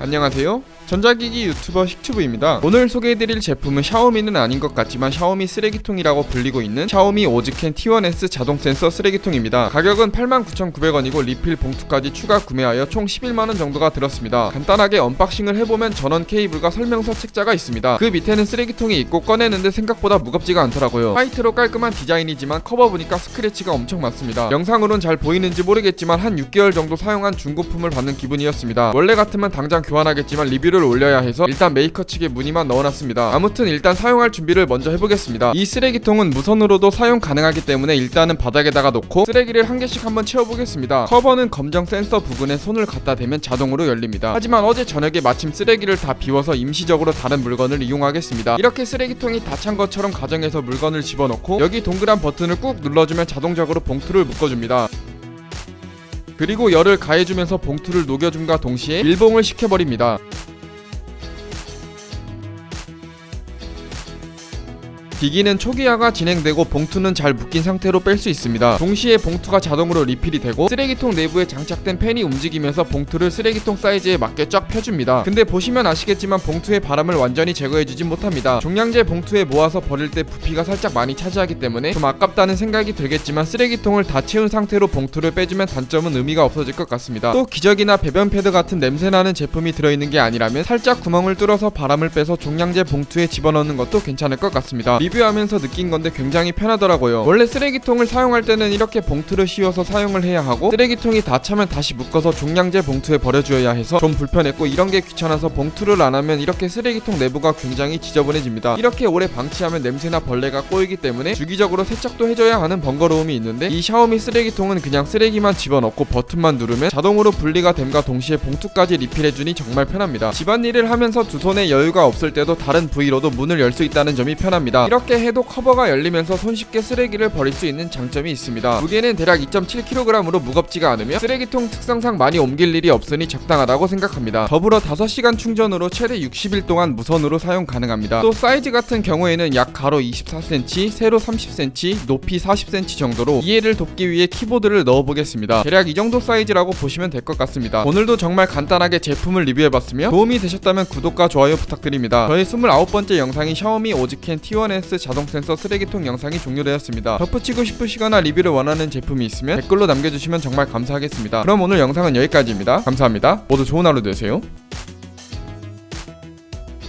안녕하세요. 전자기기 유튜버 식튜브입니다. 오늘 소개해드릴 제품은 샤오미는 아닌 것 같지만 샤오미 쓰레기통이라고 불리고 있는 샤오미 오즈캔 T1S 자동 센서 쓰레기통입니다. 가격은 89,900원이고 리필 봉투까지 추가 구매하여 총 11만원 정도가 들었습니다. 간단하게 언박싱을 해보면 전원 케이블과 설명서 책자가 있습니다. 그 밑에는 쓰레기통이 있고 꺼내는데 생각보다 무겁지가 않더라고요. 화이트로 깔끔한 디자인이지만 커버 보니까 스크래치가 엄청 많습니다. 영상으론 잘 보이는지 모르겠지만 한 6개월 정도 사용한 중고품을 받는 기분이었습니다. 원래 같으면 당장 교환하겠지만 리뷰를 올려야 해서 일단 메이커 측에 문의만 넣어놨습니다. 아무튼 일단 사용할 준비를 먼저 해보겠습니다. 이 쓰레기통은 무선으로도 사용 가능하기 때문에 일단은 바닥에다가 놓고 쓰레기를 한 개씩 한번 채워보겠습니다. 커버는 검정 센서 부분에 손을 갖다 대면 자동으로 열립니다. 하지만 어제 저녁에 마침 쓰레기를 다 비워서 임시적으로 다른 물건을 이용하겠습니다. 이렇게 쓰레기통이 다 찬 것처럼 가정에서 물건을 집어넣고 여기 동그란 버튼을 꾹 눌러주면 자동적으로 봉투를 묶어줍니다. 그리고 열을 가해주면서 봉투를 녹여줌과 동시에 밀봉을 시켜버립니다. 기기는 초기화가 진행되고 봉투는 잘 묶인 상태로 뺄 수 있습니다. 동시에 봉투가 자동으로 리필이 되고 쓰레기통 내부에 장착된 팬이 움직이면서 봉투를 쓰레기통 사이즈에 맞게 쫙 펴줍니다. 근데 보시면 아시겠지만 봉투의 바람을 완전히 제거해주진 못합니다. 종량제 봉투에 모아서 버릴 때 부피가 살짝 많이 차지하기 때문에 좀 아깝다는 생각이 들겠지만 쓰레기통을 다 채운 상태로 봉투를 빼주면 단점은 의미가 없어질 것 같습니다. 또 기저귀나 배변 패드 같은 냄새나는 제품이 들어있는 게 아니라면 살짝 구멍을 뚫어서 바람을 빼서 종량제 봉투에 집어넣는 것도 괜찮을 것 같습니다. 리뷰하면서 느낀 건데 굉장히 편하더라고요. 원래 쓰레기통을 사용할 때는 이렇게 봉투를 씌워서 사용을 해야 하고 쓰레기통이 다 차면 다시 묶어서 종량제 봉투에 버려줘야 해서 좀 불편했고 이런 게 귀찮아서 봉투를 안 하면 이렇게 쓰레기통 내부가 굉장히 지저분해집니다. 이렇게 오래 방치하면 냄새나 벌레가 꼬이기 때문에 주기적으로 세척도 해줘야 하는 번거로움이 있는데 이 샤오미 쓰레기통은 그냥 쓰레기만 집어넣고 버튼만 누르면 자동으로 분리가 됨과 동시에 봉투까지 리필해주니 정말 편합니다. 집안일을 하면서 두 손에 여유가 없을 때도 다른 부위로도 문을 열 수 있다는 점이 편합니다. 이렇게 해도 커버가 열리면서 손쉽게 쓰레기를 버릴 수 있는 장점이 있습니다. 무게는 대략 2.7kg으로 무겁지가 않으며 쓰레기통 특성상 많이 옮길 일이 없으니 적당하다고 생각합니다. 더불어 5시간 충전으로 최대 60일 동안 무선으로 사용 가능합니다. 또 사이즈 같은 경우에는 약 가로 24cm, 세로 30cm, 높이 40cm 정도로 이해를 돕기 위해 키보드를 넣어보겠습니다. 대략 이 정도 사이즈라고 보시면 될 것 같습니다. 오늘도 정말 간단하게 제품을 리뷰해봤으며 도움이 되셨다면 구독과 좋아요 부탁드립니다. 저의 29번째 영상이 샤오미 오즈캔 T1S 자동 센서 쓰레기통 영상이 종료되었습니다. 덧붙이고 싶으시거나 리뷰를 원하는 제품이 있으면 댓글로 남겨주시면 정말 감사하겠습니다. 그럼 오늘 영상은 여기까지입니다. 감사합니다. 모두 좋은 하루 되세요.